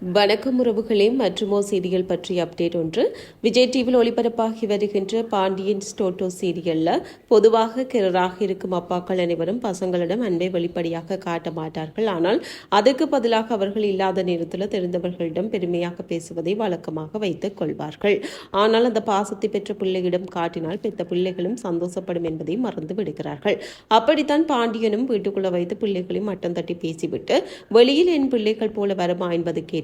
வணக்கம் உறவுகளே மற்றுமோ சீரியல் பற்றிய அப்டேட் ஒன்று. விஜய் டிவியில் ஒளிபரப்பாகி வருகின்ற பாண்டியன் ஸ்டோட்டோ சீரியல்ல பொதுவாக கிரராக இருக்கும் அப்பாக்கள் அனைவரும் பசங்களிடம் அன்பை வெளிப்படையாக காட்ட மாட்டார்கள். ஆனால் அதுக்கு பதிலாக அவர்கள் இல்லாத நேரத்தில் தெரிந்தவர்களிடம் பெருமையாக பேசுவதை வழக்கமாக வைத்துக் கொள்வார்கள். ஆனால் அந்த பாசத்தை பெற்ற பிள்ளையிடம் காட்டினால் பெற்ற பிள்ளைகளும் சந்தோஷப்படும் என்பதை மறந்து விடுகிறார்கள். அப்படித்தான் பாண்டியனும் வீட்டுக்குள்ள வைத்து பிள்ளைகளையும் மட்டம் தட்டி பேசிவிட்டு வெளியில் என் பிள்ளைகள் போல வருமா?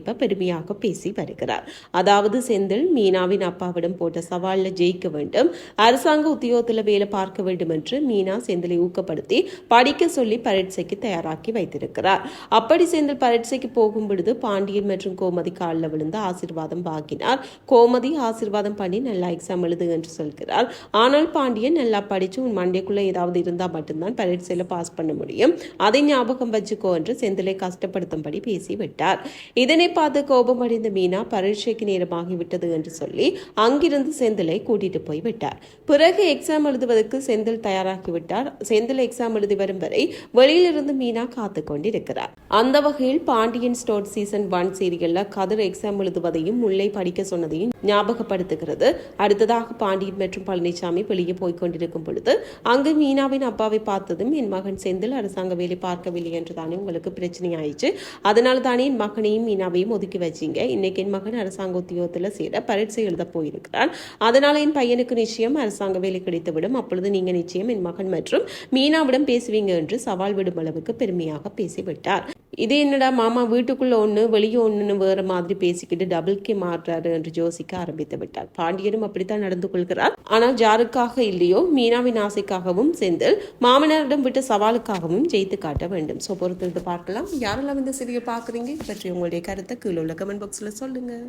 இப்ப பெருமையாக பேசி வருகிறார். அதாவது செந்தில் மீனாவின் அப்பாவிடம் போட்ட சவாலில் ஜெயிக்க வேண்டும் அரசாங்க உத்தியோகத்தில் வேலை பார்க்க வேண்டும் என்று மீனா செந்திலை ஊக்கப்படுத்தி படிக்க சொல்லி பரீட்சைக்கு தயாராக்கி வைத்திருக்கிறார். அப்படி செந்தில் பரீட்சைக்கு போகும் பொழுது பாண்டியன் மற்றும் கோமதி காலில் விழுந்து ஆசீர்வாதம் வாங்கினார். கோமதி ஆசீர்வாதம் பண்ணி நல்லா எக்ஸாம் எழுது என்று சொல்கிறார். ஆனால் பாண்டியன் நல்லா படிச்சு உன் மண்டைக்குள்ள ஏதாவது இருந்தால் மட்டும்தான் பரீட்சையில் பாஸ் பண்ண முடியும். அதை ஞாபகம் வச்சுக்கோ என்று செந்திலை கஷ்டப்படுத்தும்படி பேசிவிட்டார். இதனை பார்த்து கோபமடைந்த மீனா பரீட்சைக்கு நேரமாகிவிட்டது என்று சொல்லி அங்கிருந்து செந்திலை கூட்டிட்டு போய் விட்டார் பிறகு எக்ஸாம் எழுதுவதற்கு செந்தில் தயாராகிவிட்டார். செந்தில் எக்ஸாம் எழுதி வரும் வரை வெளியிலிருந்து மீனா காத்து கொண்டிருக்கிறார். அந்த வகையில் பாண்டியன் ஸ்டோர் சீசன் ஒன் சீரியல்ல கதிர் எக்ஸாம் எழுதுவதையும் முல்லை படிக்க சொன்னதையும் ஞாபகப்படுத்துகிறது. அடுத்ததாக பாண்டியன் மற்றும் பழனிசாமி வெளியே போய் கொண்டிருக்கும் பொழுது அங்கு மீனாவின் அப்பாவை பார்த்ததும் என் மகன் செந்தில் அரசாங்க வேலை பார்க்கவில்லை என்று தானே உங்களுக்கு பிரச்சனை ஆயிடுச்சு அதனால தானே என் மகனையும் மீனாவையும் ஒதுக்கி வச்சீங்க. இன்னைக்கு என் மகன் அரசாங்க உத்தியோகத்தில் சேர பரீட்சை எழுத போயிருக்கிறான். அதனால என் பையனுக்கு நிச்சயம் அரசாங்க வேலை கிடைத்துவிடும். அப்பொழுது நீங்க நிச்சயம் என் மகன் மற்றும் மீனாவிடம் பேசுவீங்க என்று சவால் விடும் அளவுக்கு பெருமையாக பேசிவிட்டார். இது என்னடா மாமா வீட்டுக்குள்ள ஒன்று வெளியே ஒன்றுன்னு வேற மாதிரி பேசிக்கிட்டு டபுள் கே மாறுறாரு என்று யோசிக்க ஆரம்பித்து விட்டார். பாண்டியனும் அப்படித்தான் நடந்து கொள்கிறார். ஆனால் ஜாருக்காக இல்லையோ மீனாவின் ஆசைக்காகவும் செந்தில் மாமனாரிடம் விட்ட சவாலுக்காகவும் ஜெயித்து காட்ட வேண்டும். ஸோ பொறுத்திருந்து பார்க்கலாம். யாரெல்லாம் இந்த சிறிய பார்க்குறீங்க? பற்றி உங்களுடைய கருத்தை கீழே உள்ள கமெண்ட் பாக்ஸில் சொல்லுங்கள்